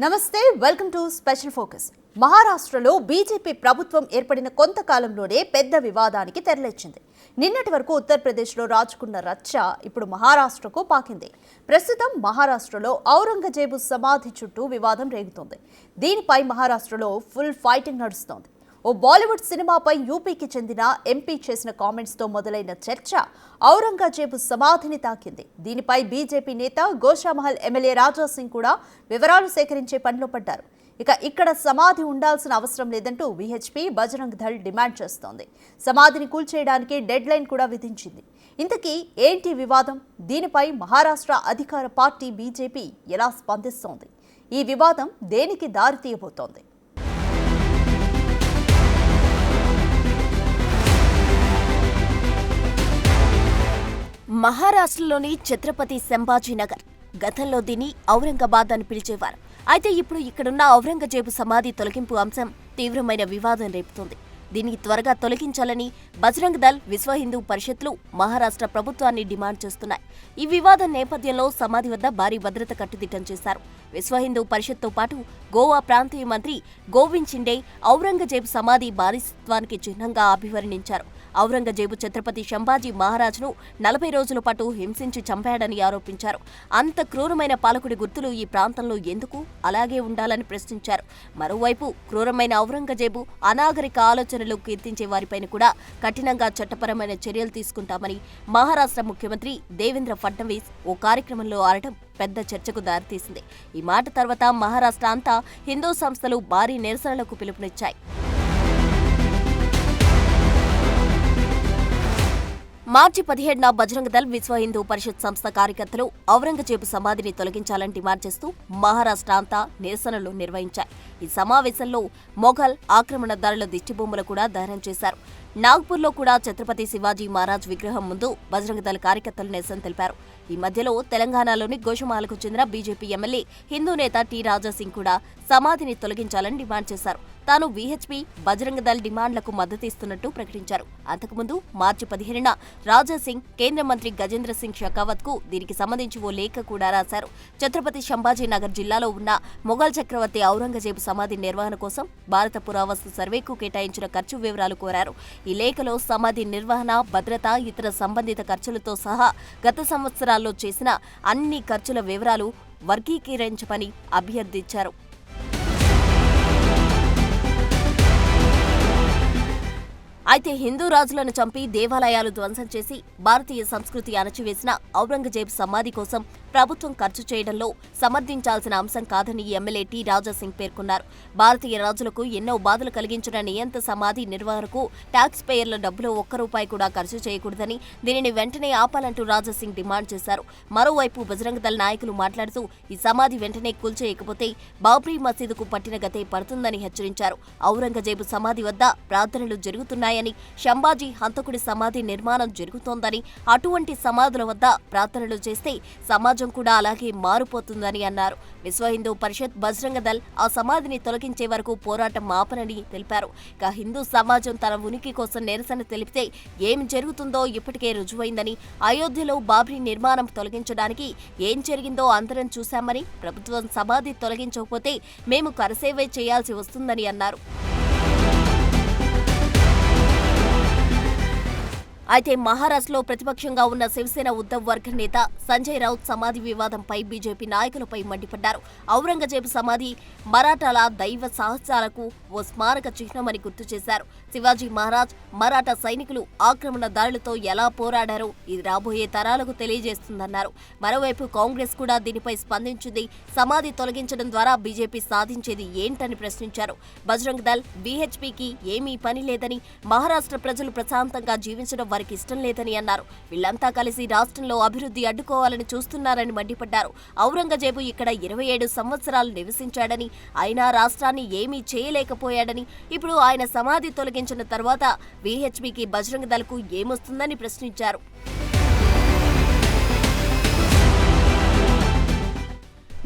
నమస్తే welcome to special focus. మహారాష్ట్రలో BJP ప్రభుత్వం ఏర్పడిన కొంతకాలంలోనే పెద్ద వివాదానికి తెరలేచింది. నిన్నటి వరకు ఉత్తరప్రదేశ్లో రాజుకున్న రచ్చ ఇప్పుడు మహారాష్ట్రకు పాకింది. ప్రస్తుతం మహారాష్ట్రలో ఔరంగజేబు సమాధి చుట్టూ వివాదం రేగుతోంది. దీనిపై మహారాష్ట్రలో ఫుల్ ఫైటింగ్ నడుస్తోంది. ఓ బాలీవుడ్ సినిమాపై యూపీకి చెందిన ఎంపీ చేసిన కామెంట్స్తో మొదలైన చర్చ ఔరంగజేబు సమాధిని తాకింది. దీనిపై బీజేపీ నేత గోషామహల్ ఎమ్మెల్యే రాజా సింగ్ కూడా వివరాలు సేకరించే పనిలో పడ్డారు. ఇక ఇక్కడ సమాధి ఉండాల్సిన అవసరం లేదంటూ విహెచ్పి బజరంగ్ దళ్ డిమాండ్ చేస్తోంది. సమాధిని కూల్చేయడానికి డెడ్ లైన్ కూడా విధించింది. ఇంతకీ ఏంటి వివాదం? దీనిపై మహారాష్ట్ర అధికార పార్టీ బీజేపీ ఎలా స్పందిస్తోంది? ఈ వివాదం దేనికి దారి తీయబోతోంది మహారాష్ట్రలోని ఛత్రపతి సంభాజీనగర్. గతంలో దీన్ని ఔరంగాబాద్ అని పిలిచేవారు. అయితే ఇప్పుడు ఇక్కడున్న ఔరంగజేబు సమాధి తొలగింపు అంశం తీవ్రమైన వివాదం రేపుతుంది. దీన్ని త్వరగా తొలగించాలని బజరంగ్ దళ్ విశ్వ హిందూ పరిషత్లు మహారాష్ట్ర ప్రభుత్వాన్ని డిమాండ్ చేస్తున్నాయి. ఈ వివాదం నేపథ్యంలో సమాధి వద్ద భారీ భద్రత కట్టుదిట్టం చేశారు. విశ్వ హిందూ పరిషత్తో పాటు గోవా ప్రాంతీయ మంత్రి గోవింద్ షిండే ఔరంగజేబు సమాధి బానిసత్వానికి చిహ్నంగా అభివర్ణించారు. ఔరంగజేబు ఛత్రపతి శంభాజీ మహారాజ్ను నలభై రోజుల పాటు హింసించి చంపాడని ఆరోపించారు. అంత క్రూరమైన పాలకుడి గుర్తులు ఈ ప్రాంతంలో ఎందుకు? అలాగే ఉండాలని ప్రశ్నించారు. మరోవైపు క్రూరమైన ఔరంగజేబు అనాగరిక ఆలోచనలు కీర్తించే వారిపైన కూడా కఠినంగా చట్టపరమైన చర్యలు తీసుకుంటామని మహారాష్ట్ర ముఖ్యమంత్రి దేవేంద్ర ఫడ్నవీస్ ఓ కార్యక్రమంలో ఆడటం పెద్ద చర్చకు దారితీసింది. ఈ మాట తర్వాత మహారాష్ట్ర అంతా హిందూ సంస్థలు భారీ నిరసనలకు పిలుపునిచ్చాయి. మార్చి పదిహేడున బజరంగ దళ్ విశ్వ హిందూ పరిషత్ సంస్థ కార్యకర్తలు ఔరంగజేబు సమాధిని తొలగించాలని డిమాండ్ చేస్తూ మహారాష్ట్ర అంతా నిరసనలు నిర్వహించారు ఈ సమావేశంలో మొఘల్ ఆక్రమణదారుల దిష్టిబొమ్మలు కూడా దహనం చేశారు. నాగ్పూర్లో కూడా ఛత్రపతి శివాజీ మహారాజ్ విగ్రహం ముందు బజరంగ దళ కార్యకర్తలు నిరసన తెలిపారు. ఈ మధ్యలో తెలంగాణలోని గోషమాలకు చెందిన బీజేపీ ఎమ్మెల్యే హిందూ నేత టి రాజాసింగ్ కూడా సమాధిని తొలగించాలని డిమాండ్ చేశారు. తాను వీహెచ్పీ బజరంగ దళ్ డిమాండ్లకు మద్దతిస్తున్నట్టు ప్రకటించారు. అంతకుముందు మార్చి పదిహేనున రాజాసింగ్ కేంద్ర మంత్రి గజేంద్ర సింగ్ షెకావత్కు దీనికి సంబంధించి ఓ లేఖ కూడా రాశారు. ఛత్రపతి శంభాజీనగర్ జిల్లాలో ఉన్న మొఘల్ చక్రవర్తి ఔరంగజేబు సమాధి నిర్వహణ కోసం భారత పురావస్తు సర్వేకు కేటాయించిన ఖర్చు వివరాలు కోరారు. ఈ లేఖలో సమాధి నిర్వహణ భద్రత ఇతర సంబంధిత ఖర్చులతో సహా గత సంవత్సరాల్లో చేసిన అన్ని ఖర్చుల వివరాలు వర్గీకరించమని అభ్యర్థించారు. అయితే హిందూ రాజులను చంపి దేవాలయాలు ధ్వంసం చేసి భారతీయ సంస్కృతి అణచివేసిన ఔరంగజేబ్ సమాధి కోసం ప్రభుత్వం ఖర్చు చేయడంలో సమర్థించాల్సిన అంశం కాదని ఎమ్మెల్యే టి రాజాసింగ్ పేర్కొన్నారు. భారతీయ రాజులకు ఎన్నో బాధలు కలిగించిన నియంత సమాధి నిర్వహణకు ట్యాక్స్ పేయర్ల డబ్బులు ఒక్క రూపాయి కూడా ఖర్చు చేయకూడదని దీనిని వెంటనే ఆపాలంటూ రాజాసింగ్ డిమాండ్ చేశారు. మరోవైపు బజరంగ దళ నాయకులు మాట్లాడుతూ ఈ సమాధి వెంటనే కూల్చేయకపోతే బాబ్రీ మసీదుకు పట్టిన గతే పడుతుందని హెచ్చరించారు. ఔరంగజేబు సమాధి వద్ద ప్రార్థనలు జరుగుతున్నాయని శంభాజీ హంతకుడి సమాధి నిర్మాణం జరుగుతోందని అటువంటి సమాధుల వద్ద ప్రార్థనలు చేస్తే సమాజం కూడా అలాగే మారిపోతుందని అన్నారు. విశ్వ హిందూ పరిషత్ బజరంగ దళ్ ఆ సమాధిని తొలగించే వరకు పోరాటం ఆపనని తెలిపారు. ఇక హిందూ సమాజం తన ఉనికి కోసం నిరసన తెలిపితే ఏం జరుగుతుందో ఇప్పటికే రుజువైందని అయోధ్యలో బాబ్రీ నిర్మాణం తొలగించడానికి ఏం జరిగిందో అందరం చూశామని ప్రభుత్వం సమాధి తొలగించకపోతే మేము కరసేవే చేయాల్సి వస్తుందని అన్నారు. అయితే మహారాష్ట్రలో ప్రతిపక్షంగా ఉన్న శివసేన ఉద్దవ్ వర్గ నేత సంజయ్ రౌత్ సమాధి వివాదంపై బీజేపీ నాయకులపై మండిపడ్డారు. ఔరంగజేబు సమాధి మరాఠాల దైవ సాహసాలకు ఓ స్మారక చిహ్నమని గుర్తు చేశారు. శివాజీ మహారాజ్ మరాఠా సైనికులు ఆక్రమణదారులతో ఎలా పోరాడారో ఇది రాబోయే తరాలకు తెలియజేస్తుందన్నారు. మరోవైపు కాంగ్రెస్ కూడా దీనిపై స్పందించింది. సమాధి తొలగించడం ద్వారా బీజేపీ సాధించేది ఏంటని ప్రశ్నించారు. బజరంగ్ దళ్ బీహెచ్పీకి ఏమీ పని లేదని మహారాష్ట్ర ప్రజలు ప్రశాంతంగా జీవించడం వారికి ఇష్టం లేదని అన్నారు. వీళ్ళంతా కలిసి రాష్ట్రంలో అభివృద్ధి అడ్డుకోవాలని చూస్తున్నారని మండిపడ్డారు. ఔరంగజేబు ఇక్కడ ఇరవై ఏడు సంవత్సరాలు నివసించాడని అయినా రాష్ట్రాన్ని ఏమీ చేయలేకపోయాడని ఇప్పుడు ఆయన సమాధి తొలగించిన తర్వాత వీహెచ్పీకి బజరంగ దళకు ఏమొస్తుందని ప్రశ్నించారు.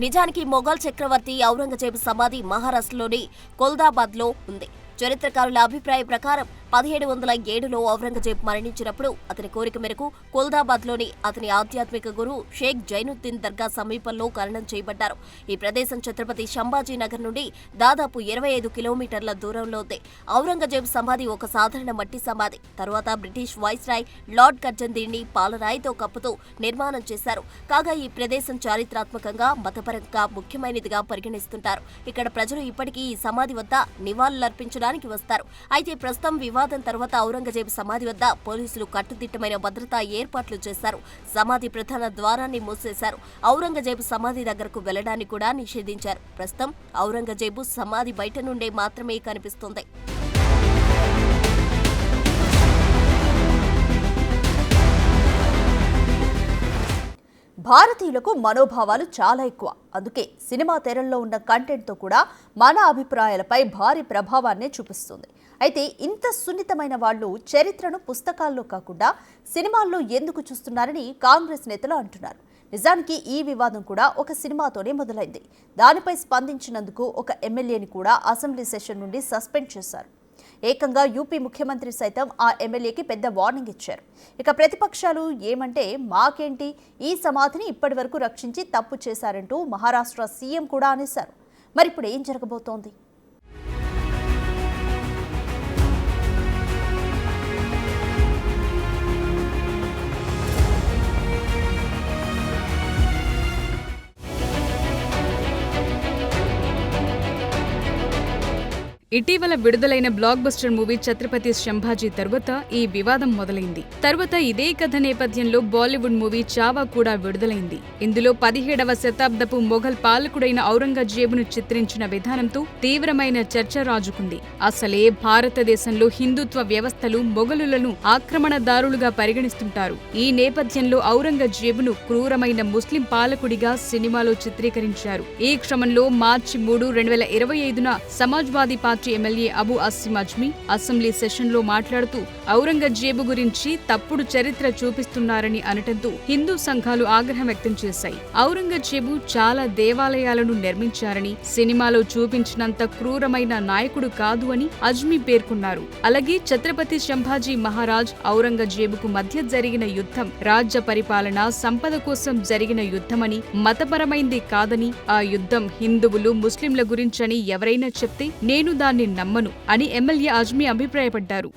నిజానికి మొఘల్ చక్రవర్తి ఔరంగజేబు సమాధి మహారాష్ట్రలోని కొల్దాబాద్లో ఉంది. చరిత్రకారుల అభిప్రాయం ప్రకారం పదిహేడు వందల ఏడులో ఔరంగజేబ్ మరణించినప్పుడు అతని కోరిక మేరకు కుల్దాబాద్లోని అతని ఆధ్యాత్మిక గురువు షేక్ జైనుద్దీన్ దర్గా సమీపంలో ఖననం చేయబడ్డారు. ఈ ప్రదేశం ఛత్రపతి శంభాజీ నగర్ నుండి దాదాపు ఇరవై ఐదు కిలోమీటర్ల దూరంలో ఉంది. ఔరంగజేబ్ సమాధి ఒక సాధారణ మట్టి సమాధి. తరువాత బ్రిటిష్ వైస్రాయ్ లార్డ్ కర్జన్ దీన్ని పాలరాయితో కప్పుతూ నిర్మాణం చేశారు. కాగా ఈ ప్రదేశం చారిత్రాత్మకంగా మతపరంగా ముఖ్యమైనదిగా పరిగణిస్తుంటారు. ఇక్కడ ప్రజలు ఇప్పటికీ ఈ సమాధి వద్ద నివాళులర్పించడానికి వస్తారు. అయితే ప్రస్తుతం వివాదం తర్వాత ఔరంగజేబు సమాధి వద్ద పోలీసులు కట్టుదిట్టమైన భద్రతా ఏర్పాట్లు చేశారు. సమాధి ప్రధాన ద్వారాన్ని మూసేశారు. ఔరంగజేబు సమాధి దగ్గరకు వెళ్ళడాన్ని కూడా నిషేధించారు. ప్రస్తుతం ఔరంగజేబు సమాధి బయట నుండే మాత్రమే కనిపిస్తుంది. భారతీయులకు మనోభావాలు చాలా ఎక్కువ. అందుకే సినిమా తెరల్లో ఉన్న కంటెంట్తో కూడా మన అభిప్రాయాలపై భారీ ప్రభావాన్ని చూపిస్తుంది. అయితే ఇంత సున్నితమైన వాళ్ళు చరిత్రను పుస్తకాల్లో కాకుండా సినిమాల్లో ఎందుకు చూస్తున్నారని కాంగ్రెస్ నేతలు అంటున్నారు. నిజానికి ఈ వివాదం కూడా ఒక సినిమాతోనే మొదలైంది. దానిపై స్పందించినందుకు ఒక ఎమ్మెల్యేని కూడా అసెంబ్లీ సెషన్ నుండి సస్పెండ్ చేశారు. ఏకంగా యూపీ ముఖ్యమంత్రి సైతం ఆ ఎమ్మెల్యేకి పెద్ద వార్నింగ్ ఇచ్చారు. ఇక ప్రతిపక్షాలు ఏమంటే మాకేంటి? ఈ సమాధిని ఇప్పటి వరకు రక్షించి తప్పు చేశారంటూ మహారాష్ట్ర సీఎం కూడా అనేశారు. మరి ఇప్పుడు ఏం జరగబోతోంది? ఇటీవల విడుదలైన blockbuster movie Chhatrapati Sambhaji తర్వాత ఈ వివాదం మొదలైంది. తర్వాత ఇదే కథ నేపథ్యంలో బాలీవుడ్ మూవీ చావా కూడా విడుదలైంది. ఇందులో పదిహేడవ శతాబ్దపు మొఘల్ పాలకుడైన ఔరంగజేబును చిత్రించిన విధానంతో తీవ్రమైన చర్చ రాజుకుంది. అసలే భారతదేశంలో హిందుత్వ వ్యవస్థలు మొఘలులను ఆక్రమణదారులుగా పరిగణిస్తుంటారు. ఈ నేపథ్యంలో ఔరంగజేబును క్రూరమైన ముస్లిం పాలకుడిగా సినిమాలో చిత్రీకరించారు. ఈ క్రమంలో మార్చి మూడు రెండు వేల ఇరవై ఐదున Samajwadi party MLA Abu Asim Azmi assembly సెషన్లో మాట్లాడుతూ ఔరంగజేబు గురించి తప్పుడు చరిత్ర చూపిస్తున్నారని అనటంతో హిందూ సంఘాలు ఆగ్రహం వ్యక్తం చేశాయి. ఔరంగజేబు చాలా దేవాలయాలను నిర్మించారని సినిమాలో చూపించినంత క్రూరమైన నాయకుడు కాదు అని అజ్మీ పేర్కొన్నారు. అలాగే ఛత్రపతి శంభాజీ మహారాజ్ ఔరంగజేబుకు మధ్య జరిగిన యుద్ధం రాజ్య పరిపాలన సంపద కోసం జరిగిన యుద్ధమని మతపరమైంది కాదని ఆ యుద్ధం హిందువులు ముస్లింల గురించని ఎవరైనా చెప్తే నేను దాని దాన్ని నమ్మను అని ఎమ్మెల్యే అజ్మీ అభిప్రాయపడ్డారు.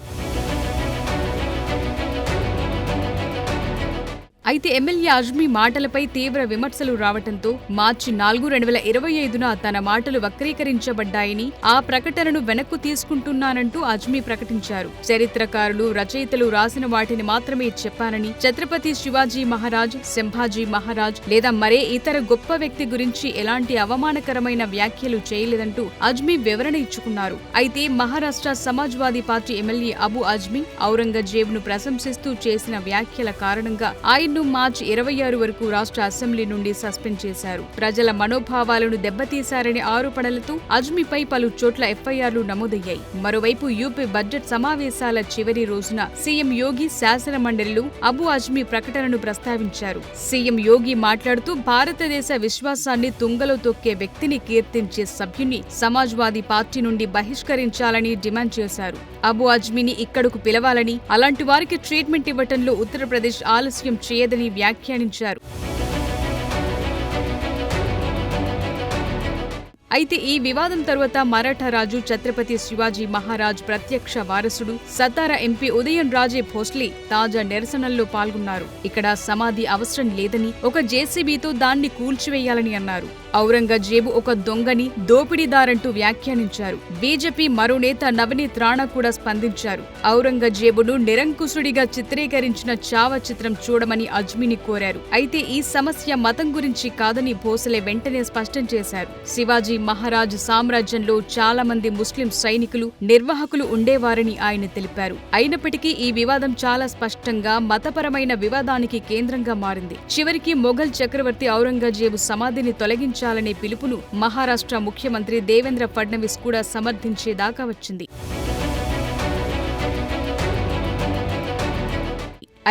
అయితే ఎమ్మెల్యే అజ్మీ మాటలపై తీవ్ర విమర్శలు రావటంతో మార్చి నాలుగు రెండు వేల ఇరవై ఐదున తన మాటలు వక్రీకరించబడ్డాయని ఆ ప్రకటనను వెనక్కు తీసుకుంటున్నానంటూ అజ్మీ ప్రకటించారు. చరిత్రకారులు రచయితలు రాసిన వాటిని మాత్రమే చెప్పానని ఛత్రపతి శివాజీ మహారాజ్ శంభాజీ మహారాజ్ లేదా మరే ఇతర గొప్ప వ్యక్తి గురించి ఎలాంటి అవమానకరమైన వ్యాఖ్యలు చేయలేదంటూ అజ్మీ వివరణ ఇచ్చుకున్నారు. అయితే మహారాష్ట్ర సమాజ్వాదీ పార్టీ ఎమ్మెల్యే అబు అజ్మీ ఔరంగజేబును ప్రశంసిస్తూ చేసిన వ్యాఖ్యల కారణంగా ఆయన పదకొండు మార్చి ఇరవై ఆరు వరకు రాష్ట్ర అసెంబ్లీ నుండి సస్పెండ్ చేశారు. ప్రజల మనోభావాలను దెబ్బతీశారనే ఆరోపణలతో అజ్మీపై పలు చోట్ల ఎఫ్ఐఆర్లు నమోదయ్యాయి. మరోవైపు యూపీ బడ్జెట్ సమావేశాల చివరి రోజున సీఎం యోగి శాసన మండలిలో అబు అజ్మీ ప్రకటనను ప్రస్తావించారు. సీఎం యోగి మాట్లాడుతూ భారతదేశ విశ్వాసాన్ని తుంగలో తొక్కే వ్యక్తిని కీర్తించే సభ్యుని సమాజ్వాదీ పార్టీ నుండి బహిష్కరించాలని డిమాండ్ చేశారు. అబు అజ్మీని ఇక్కడకు పిలవాలని అలాంటి వారికి ట్రీట్మెంట్ ఇవ్వటంలో ఉత్తరప్రదేశ్ ఆలస్యం చేయదని వ్యాఖ్యానించారు అయితే ఈ వివాదం తరువాత మరాఠా రాజు ఛత్రపతి శివాజీ మహారాజ్ ప్రత్యక్ష వారసుడు సతారా ఎంపీ ఉదయం రాజే భోస్లే తాజా నిరసనల్లో పాల్గొన్నారు. ఇక్కడ సమాధి అవసరం లేదని ఒక జేసీబీతో దాన్ని కూల్చివేయాలని అన్నారు. ఔరంగజేబు ఒక దొంగని దోపిడీదారంటూ వ్యాఖ్యానించారు. బీజేపీ మరో నేత నవనీత్ రాణా కూడా స్పందించారు. ఔరంగజేబును నిరంకుశుడిగా చిత్రీకరించిన చావ చిత్రం చూడమని అజ్మీని కోరారు. అయితే ఈ సమస్య మతం గురించి కాదని భోసలే వెంటనే స్పష్టం చేశారు. శివాజీ మహారాజ్ సామ్రాజ్యంలో చాలా మంది ముస్లిం సైనికులు నిర్వాహకులు ఉండేవారని ఆయన తెలిపారు. అయినప్పటికీ ఈ వివాదం చాలా స్పష్టంగా మతపరమైన వివాదానికి కేంద్రంగా మారింది. చివరికి మొఘల్ చక్రవర్తి ఔరంగజేబు సమాధిని తొలగించాలనే పిలుపును మహారాష్ట్ర ముఖ్యమంత్రి దేవేంద్ర ఫడ్నవీస్ కూడా సమర్థించేదాకా వచ్చింది.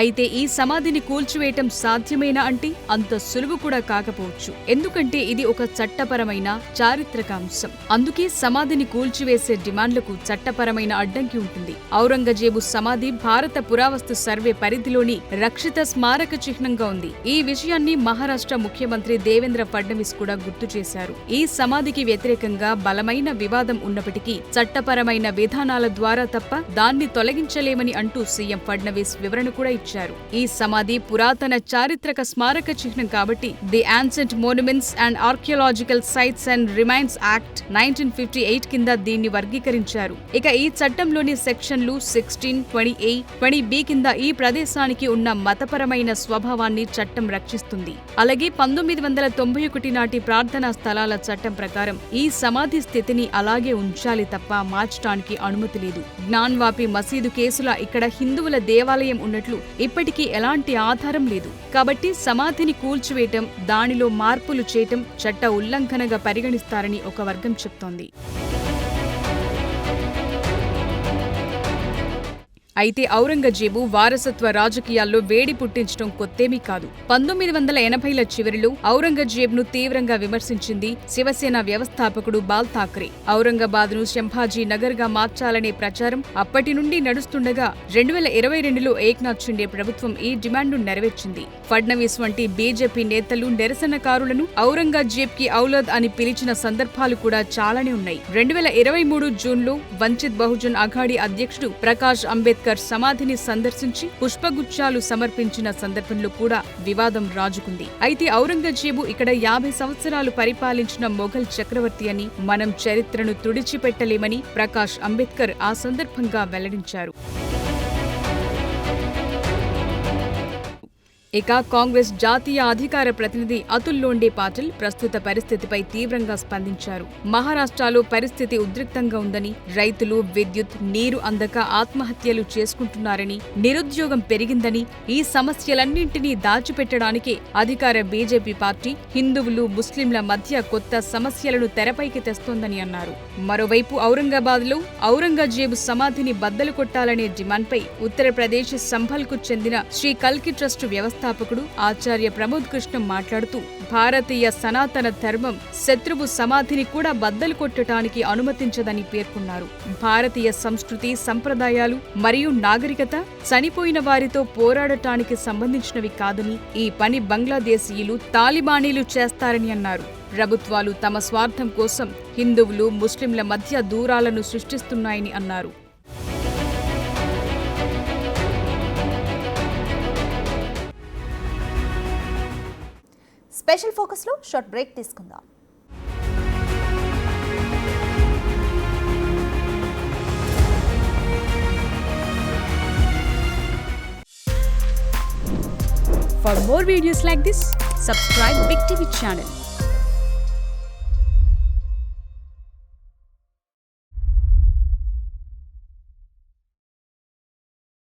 అయితే ఈ సమాధిని కూల్చివేయటం సాధ్యమేనా అంటే అంత సులువు కూడా కాకపోవచ్చు. ఎందుకంటే ఇది ఒక చట్టపరమైన చారిత్రక అంశం అందుకే సమాధిని కూల్చివేసే డిమాండ్లకు చట్టపరమైన అడ్డంకి ఉంటుంది. ఔరంగజేబు సమాధి భారత పురావస్తు సర్వే పరిధిలోని రక్షిత స్మారక చిహ్నంగా ఉంది. ఈ విషయాన్ని మహారాష్ట్ర ముఖ్యమంత్రి దేవేంద్ర ఫడ్నవీస్ కూడా గుర్తు చేశారు. ఈ సమాధికి వ్యతిరేకంగా బలమైన వివాదం ఉన్నప్పటికీ చట్టపరమైన విధానాల ద్వారా తప్ప దాన్ని తొలగించలేమని అంటూ సీఎం ఫడ్నవీస్ వివరణ కూడా ఇచ్చారు. ఈ సమాధి పురాతన చారిత్రక స్మారక చిహ్నం కాబట్టి the ancient monuments and archaeological sites and remains act nineteen fifty eight కింద దీన్ని వర్గీకరించారు. ఇక ఈ చట్టంలోని సెక్షన్లు sixteen twenty eight twenty B కింద ఈ ప్రదేశానికి ఉన్న మతపరమైన స్వభావాన్ని చట్టం రక్షిస్తుంది. అలాగే పంతొమ్మిది వందల తొంభై ఒకటి నాటి ప్రార్థనా స్థలాల చట్టం ప్రకారం ఈ సమాధి స్థితిని అలాగే ఉంచాలి తప్ప మార్చడానికి అనుమతి లేదు. జ్ఞాన్వాపి మసీదు కేసుల ఇక్కడ హిందువుల దేవాలయం ఉన్నట్లు ఇప్పటికీ ఎలాంటి ఆధారం లేదు. కాబట్టి సమాధిని కూల్చివేయటం దానిలో మార్పులు చేయటం చట్ట ఉల్లంఘనగా పరిగణిస్తారని ఒక వర్గం చెప్తోంది. అయితే ఔరంగజేబు వారసత్వ రాజకీయాల్లో వేడి పుట్టించడం కొత్తేమీ కాదు. పంతొమ్మిది వందల ఎనభైల చివరిలో ఔరంగజేబ్ను తీవ్రంగా విమర్శించింది శివసేన వ్యవస్థాపకుడు బాల్ ఠాక్రే ఔరంగాబాద్ను శంభాజీ నగర్గా మార్చాలనే ప్రచారం అప్పటి నుండి నడుస్తుండగా రెండు వేల ఇరవై రెండులో ఏక్నాథ్ షిండే ప్రభుత్వం ఈ డిమాండ్ను నెరవేర్చింది. ఫడ్నవీస్ వంటి బీజేపీ నేతలు నిరసనకారులను ఔరంగజేబ్కి ఔలద్ అని పిలిచిన సందర్భాలు కూడా చాలానే ఉన్నాయి. రెండు వేల ఇరవై మూడు జూన్లో వంచిత్ బహుజన్ అఘాడీ అధ్యక్షుడు ప్రకాష్ అంబేద్కర్ సమాధిని సందర్శించి పుష్పగుచ్చాలు సమర్పించిన సందర్భంలో కూడా వివాదం రాజుకుంది. అయితే ఔరంగజేబు ఇక్కడ యాభై సంవత్సరాలు పరిపాలించిన మొఘల్ చక్రవర్తి అని మనం చరిత్రను తుడిచిపెట్టలేమని ప్రకాష్ అంబేద్కర్ ఆ సందర్భంగా వెల్లడించారు. ఇక కాంగ్రెస్ జాతీయ అధికార ప్రతినిధి అతుల్ లోండే పాటిల్ ప్రస్తుత పరిస్థితిపై తీవ్రంగా స్పందించారు. మహారాష్ట్రలో పరిస్థితి ఉద్రిక్తంగా ఉందని రైతులు విద్యుత్ నీరు అందక ఆత్మహత్యలు చేసుకుంటున్నారని నిరుద్యోగం పెరిగిందని ఈ సమస్యలన్నింటినీ దాచిపెట్టడానికే అధికార బీజేపీ పార్టీ హిందువులు ముస్లింల మధ్య కొత్త సమస్యలను తెరపైకి తెస్తోందని అన్నారు. మరోవైపు ఔరంగాబాద్లో ఔరంగజేబు సమాధిని బద్దలు కొట్టాలనే డిమాండ్పై ఉత్తరప్రదేశ్ సంభల్కు చెందిన శ్రీ కల్కి ట్రస్ట్ వ్యవస్థాపకుడు ఆచార్య ప్రమోద్ కృష్ణ మాట్లాడుతూ భారతీయ సనాతన ధర్మం శత్రువు సమాధిని కూడా బద్దలు కొట్టడానికి అనుమతించదని పేర్కొన్నారు. భారతీయ సంస్కృతి సంప్రదాయాలు మరియు నాగరికత చనిపోయిన వారితో పోరాడటానికి సంబంధించినవి కాదని ఈ పని బంగ్లాదేశీయులు తాలిబానీలు చేస్తారని అన్నారు. ప్రభుత్వాలు తమ స్వార్థం కోసం హిందువులు ముస్లింల మధ్య దూరాలను సృష్టిస్తున్నాయని అన్నారు. స్పెషల్ ఫోకస్లో షార్ట్ బ్రేక్ తీసుకుందాం For more videos like this, subscribe Big TV channel